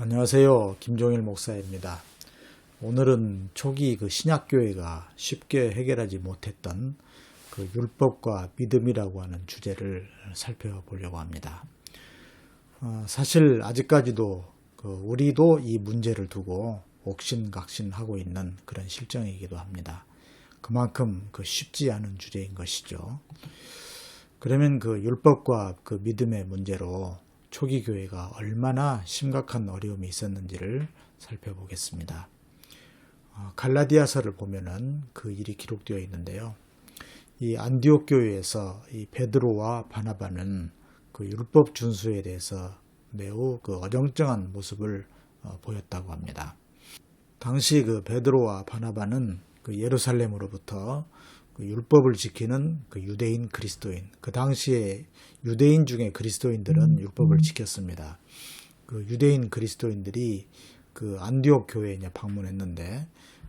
안녕하세요. 김종일 목사입니다. 오늘은 초기 그 신약교회가 쉽게 해결하지 못했던 그 율법과 믿음이라고 하는 주제를 살펴보려고 합니다. 어, 사실 아직까지도 그 우리도 이 문제를 두고 옥신각신하고 있는 그런 실정이기도 합니다. 그만큼 그 쉽지 않은 주제인 것이죠. 그러면 그 율법과 그 믿음의 문제로 초기 교회가 얼마나 심각한 어려움이 있었는지를 살펴보겠습니다. 어, 갈라디아서를 보면은 그 일이 기록되어 있는데요. 이 안디옥 교회에서 이 베드로와 바나바는 그 율법 준수에 대해서 매우 그 어정쩡한 모습을 어, 보였다고 합니다. 당시 그 베드로와 바나바는 그 예루살렘으로부터 그 율법을 지키는 그 유대인 그리스도인 그 당시에 유대인 중에 그리스도인들은 율법을 지켰습니다. 그 유대인 그리스도인들이 그 안디옥 교회에 방문했는데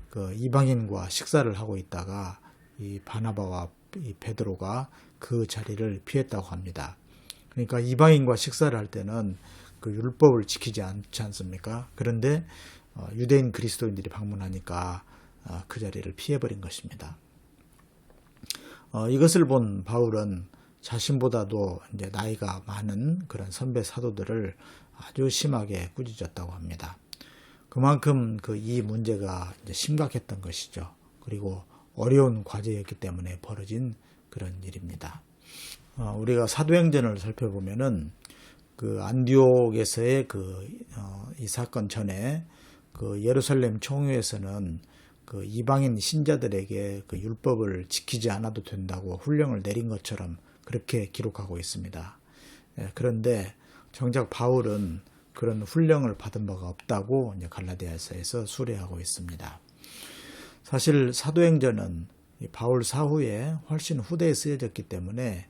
그 이방인과 식사를 하고 있다가 이 바나바와 이 베드로가 그 자리를 피했다고 합니다. 그러니까 이방인과 식사를 할 때는 그 율법을 지키지 않지 않습니까? 그런데 어, 유대인 그리스도인들이 방문하니까 어, 그 자리를 피해버린 것입니다. 어, 이것을 본 바울은 자신보다도 이제 나이가 많은 그런 선배 사도들을 아주 심하게 꾸짖었다고 합니다. 그만큼 그 이 문제가 심각했던 것이죠. 그리고 어려운 과제였기 때문에 벌어진 그런 일입니다. 어, 우리가 사도행전을 살펴보면은 그 안디옥에서의 그이 어, 사건 전에 그 예루살렘 총회에서는 그 이방인 신자들에게 그 율법을 지키지 않아도 된다고 훈령을 내린 것처럼 그렇게 기록하고 있습니다. 예, 그런데 정작 바울은 그런 훈령을 받은 바가 없다고 갈라디아서에서 수레하고 있습니다. 사실 사도행전은 바울 사후에 훨씬 후대에 쓰여졌기 때문에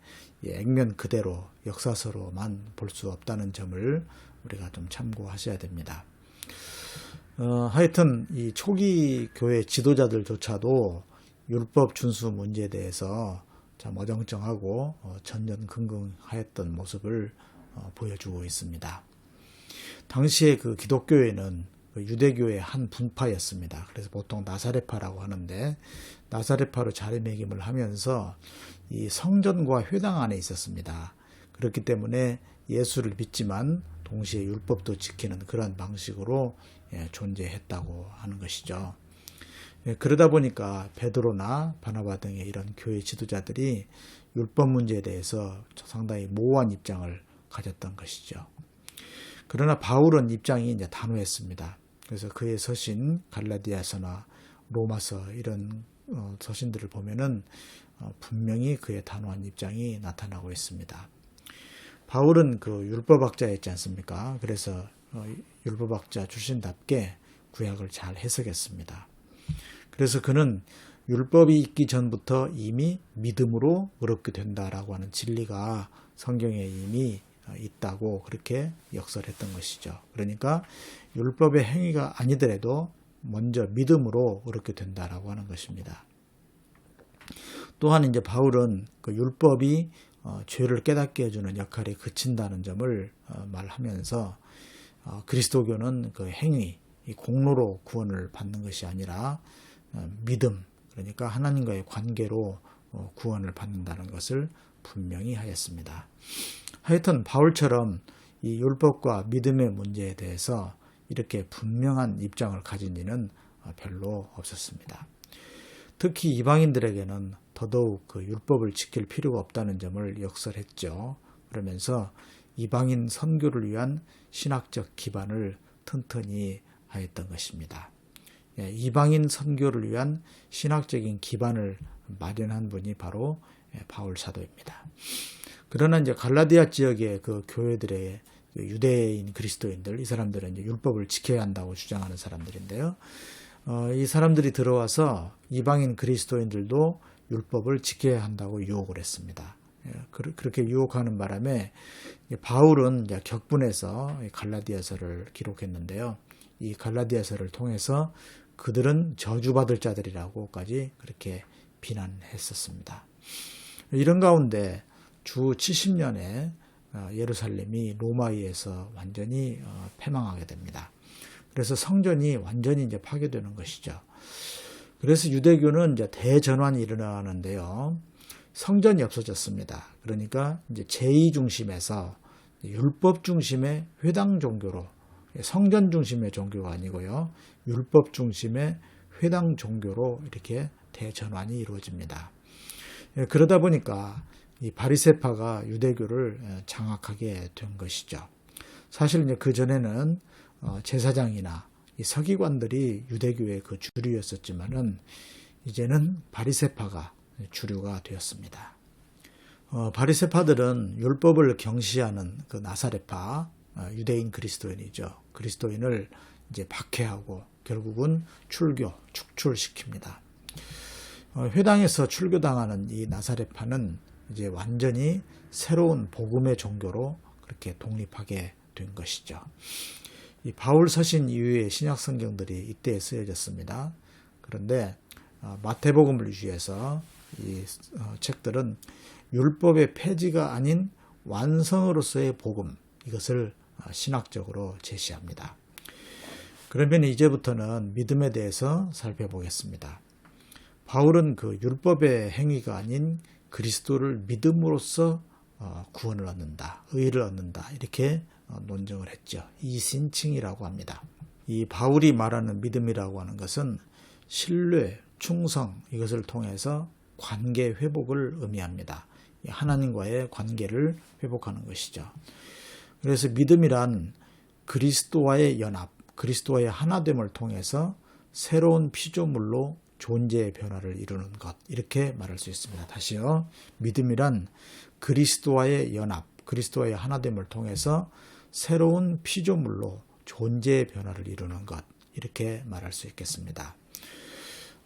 액면 그대로 역사서로만 볼 수 없다는 점을 우리가 좀 참고하셔야 됩니다. 어, 하여튼 이 초기 교회 지도자들조차도 율법 준수 문제에 대해서 참 어정쩡하고 어, 전전긍긍하였던 모습을 어, 보여주고 있습니다. 당시에 그 기독교회는 그 유대교의 한 분파였습니다. 그래서 보통 나사렛파라고 하는데 나사렛파로 자리매김을 하면서 이 성전과 회당 안에 있었습니다. 그렇기 때문에 예수를 믿지만 동시에 율법도 지키는 그런 방식으로 예, 존재했다고 하는 것이죠. 예, 그러다 보니까 베드로나 바나바 등의 이런 교회 지도자들이 율법 문제에 대해서 상당히 모호한 입장을 가졌던 것이죠. 그러나 바울은 입장이 이제 단호했습니다. 그래서 그의 서신 갈라디아서나 로마서 이런 어, 서신들을 보면은 어, 분명히 그의 단호한 입장이 나타나고 있습니다. 바울은 그 율법학자였지 않습니까? 그래서 어, 율법학자 출신답게 구약을 잘 해석했습니다. 그래서 그는 율법이 있기 전부터 이미 믿음으로 의롭게 된다라고 하는 진리가 성경에 이미 어, 있다고 그렇게 역설했던 것이죠. 그러니까 율법의 행위가 아니더라도 먼저 믿음으로 의롭게 된다라고 하는 것입니다. 또한 이제 바울은 그 율법이 어, 죄를 깨닫게 해주는 역할에 그친다는 점을 어, 말하면서 어, 그리스도교는 그 행위, 공로로 구원을 받는 것이 아니라 어, 믿음, 그러니까 하나님과의 관계로 어, 구원을 받는다는 것을 분명히 하였습니다. 하여튼 바울처럼 이 율법과 믿음의 문제에 대해서 이렇게 분명한 입장을 가진 이는 별로 없었습니다. 특히 이방인들에게는 더더욱 그 율법을 지킬 필요가 없다는 점을 역설했죠. 그러면서 이방인 선교를 위한 신학적 기반을 튼튼히 하였던 것입니다. 예, 이방인 선교를 위한 신학적인 기반을 마련한 분이 바로 예, 바울 사도입니다. 그러나 이제 갈라디아 지역의 그 교회들의 그 유대인 그리스도인들 이 사람들은 이제 율법을 지켜야 한다고 주장하는 사람들인데요. 어, 이 사람들이 들어와서 이방인 그리스도인들도 율법을 지켜야 한다고 유혹을 했습니다. 예, 그렇게 유혹하는 바람에 바울은 격분해서 갈라디아서를 기록했는데요. 이 갈라디아서를 통해서 그들은 저주받을 자들이라고까지 그렇게 비난했었습니다. 이런 가운데 주 70년에 어, 예루살렘이 로마에 의해서 완전히 어, 패망하게 됩니다. 그래서 성전이 완전히 파괴되는 것이죠. 그래서 유대교는 대전환이 일어나는데요. 성전이 없어졌습니다. 그러니까 이제 제2 중심에서 율법 중심의 회당 종교로 성전 중심의 종교가 아니고요. 율법 중심의 회당 종교로 이렇게 대전환이 이루어집니다. 예, 그러다 보니까 이 바리세파가 유대교를 예, 장악하게 된 것이죠. 사실 이제 그 전에는 어, 제사장이나 이 서기관들이 유대교의 그 주류였었지만은 이제는 바리세파가 주류가 되었습니다. 어, 바리세파들은 율법을 경시하는 그 나사레파 어, 유대인 그리스도인이죠. 그리스도인을 이제 박해하고 결국은 출교, 축출시킵니다. 어, 회당에서 출교당하는 이 나사레파는 이제 완전히 새로운 복음의 종교로 그렇게 독립하게 된 것이죠. 이 바울 서신 이후의 신약 성경들이 이때 쓰여졌습니다. 그런데 어, 마태복음을 위해서 이 어, 책들은 율법의 폐지가 아닌 완성으로서의 복음 이것을 신학적으로 제시합니다. 그러면 이제부터는 믿음에 대해서 살펴보겠습니다. 바울은 그 율법의 행위가 아닌 그리스도를 믿음으로써 어, 구원을 얻는다, 의를 얻는다 이렇게 어, 논증을 했죠. 이 신칭이라고 합니다. 이 바울이 말하는 믿음이라고 하는 것은 신뢰, 충성 이것을 통해서 관계 회복을 의미합니다. 하나님과의 관계를 회복하는 것이죠. 그래서 믿음이란 그리스도와의 연합, 그리스도와의 하나됨을 통해서 새로운 피조물로 존재의 변화를 이루는 것 이렇게 말할 수 있습니다. 다시요. 믿음이란 그리스도와의 연합, 그리스도와의 하나됨을 통해서 새로운 피조물로 존재의 변화를 이루는 것 이렇게 말할 수 있겠습니다.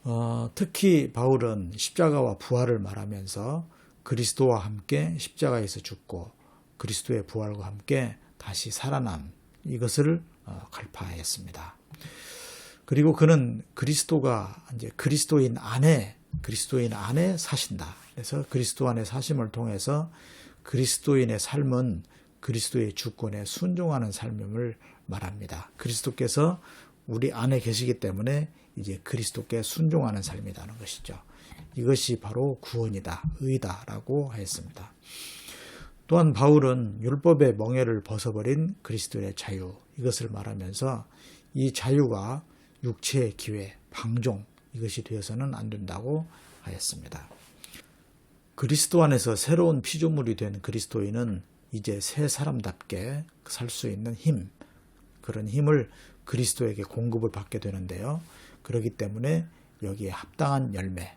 어, 특히 바울은 십자가와 부활을 말하면서 그리스도와 함께 십자가에서 죽고 그리스도의 부활과 함께 다시 살아남 이것을 어, 갈파했습니다. 그리고 그는 그리스도가 이제 그리스도인 안에 그리스도인 안에 사신다. 그래서 그리스도 안에 사심을 통해서 그리스도인의 삶은 그리스도의 주권에 순종하는 삶임을 말합니다. 그리스도께서 우리 안에 계시기 때문에 이제 그리스도께 순종하는 삶이라는 것이죠. 이것이 바로 구원이다, 의다라고 하였습니다. 또한 바울은 율법의 멍해를 벗어버린 그리스도의 자유 이것을 말하면서 이 자유가 육체의 기회, 방종 이것이 되어서는 안 된다고 하였습니다. 그리스도 안에서 새로운 피조물이 된 그리스도인은 이제 새 사람답게 살 수 있는 힘, 그런 힘을 그리스도에게 공급을 받게 되는데요. 그렇기 때문에 여기에 합당한 열매,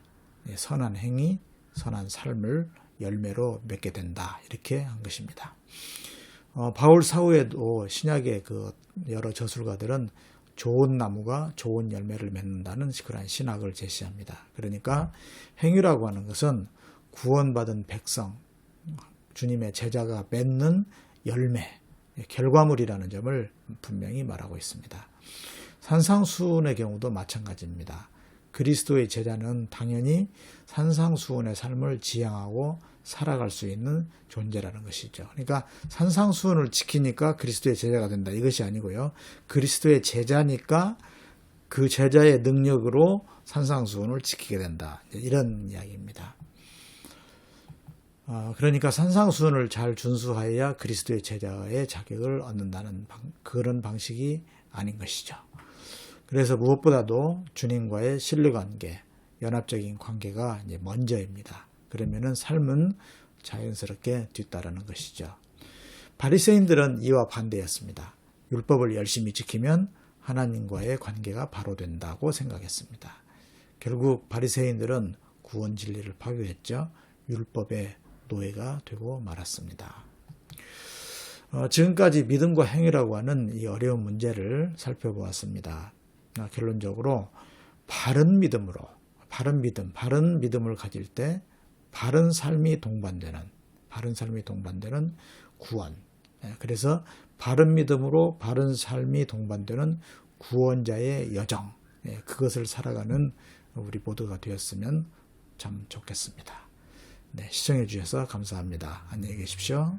선한 행위, 선한 삶을 열매로 맺게 된다. 이렇게 한 것입니다. 어, 바울 사후에도 신약의 그 여러 저술가들은 좋은 나무가 좋은 열매를 맺는다는 그러한 신학을 제시합니다. 그러니까 행위라고 하는 것은 구원받은 백성, 주님의 제자가 맺는 열매, 결과물이라는 점을 분명히 말하고 있습니다. 산상수훈의 경우도 마찬가지입니다. 그리스도의 제자는 당연히 산상수훈의 삶을 지향하고 살아갈 수 있는 존재라는 것이죠. 그러니까 산상수훈을 지키니까 그리스도의 제자가 된다. 이것이 아니고요. 그리스도의 제자니까 그 제자의 능력으로 산상수훈을 지키게 된다. 이런 이야기입니다. 어, 그러니까 산상수훈을 잘 준수하여야 그리스도의 제자의 자격을 얻는다는 방, 그런 방식이 아닌 것이죠. 그래서 무엇보다도 주님과의 신뢰관계, 연합적인 관계가 먼저입니다. 그러면은 삶은 자연스럽게 뒤따르는 것이죠. 바리새인들은 이와 반대였습니다. 율법을 열심히 지키면 하나님과의 관계가 바로 된다고 생각했습니다. 결국 바리새인들은 구원 진리를 파괴했죠. 율법의 노예가 되고 말았습니다. 어, 지금까지 믿음과 행위라고 하는 이 어려운 문제를 살펴보았습니다. 아, 결론적으로 바른 믿음으로 바른 믿음, 바른 믿음을 가질 때 바른 삶이 동반되는 바른 삶이 동반되는 구원. 예, 그래서 바른 믿음으로 바른 삶이 동반되는 구원자의 여정. 예, 그것을 살아가는 우리 모두가 되었으면 참 좋겠습니다. 네, 시청해 주셔서 감사합니다. 안녕히 계십시오.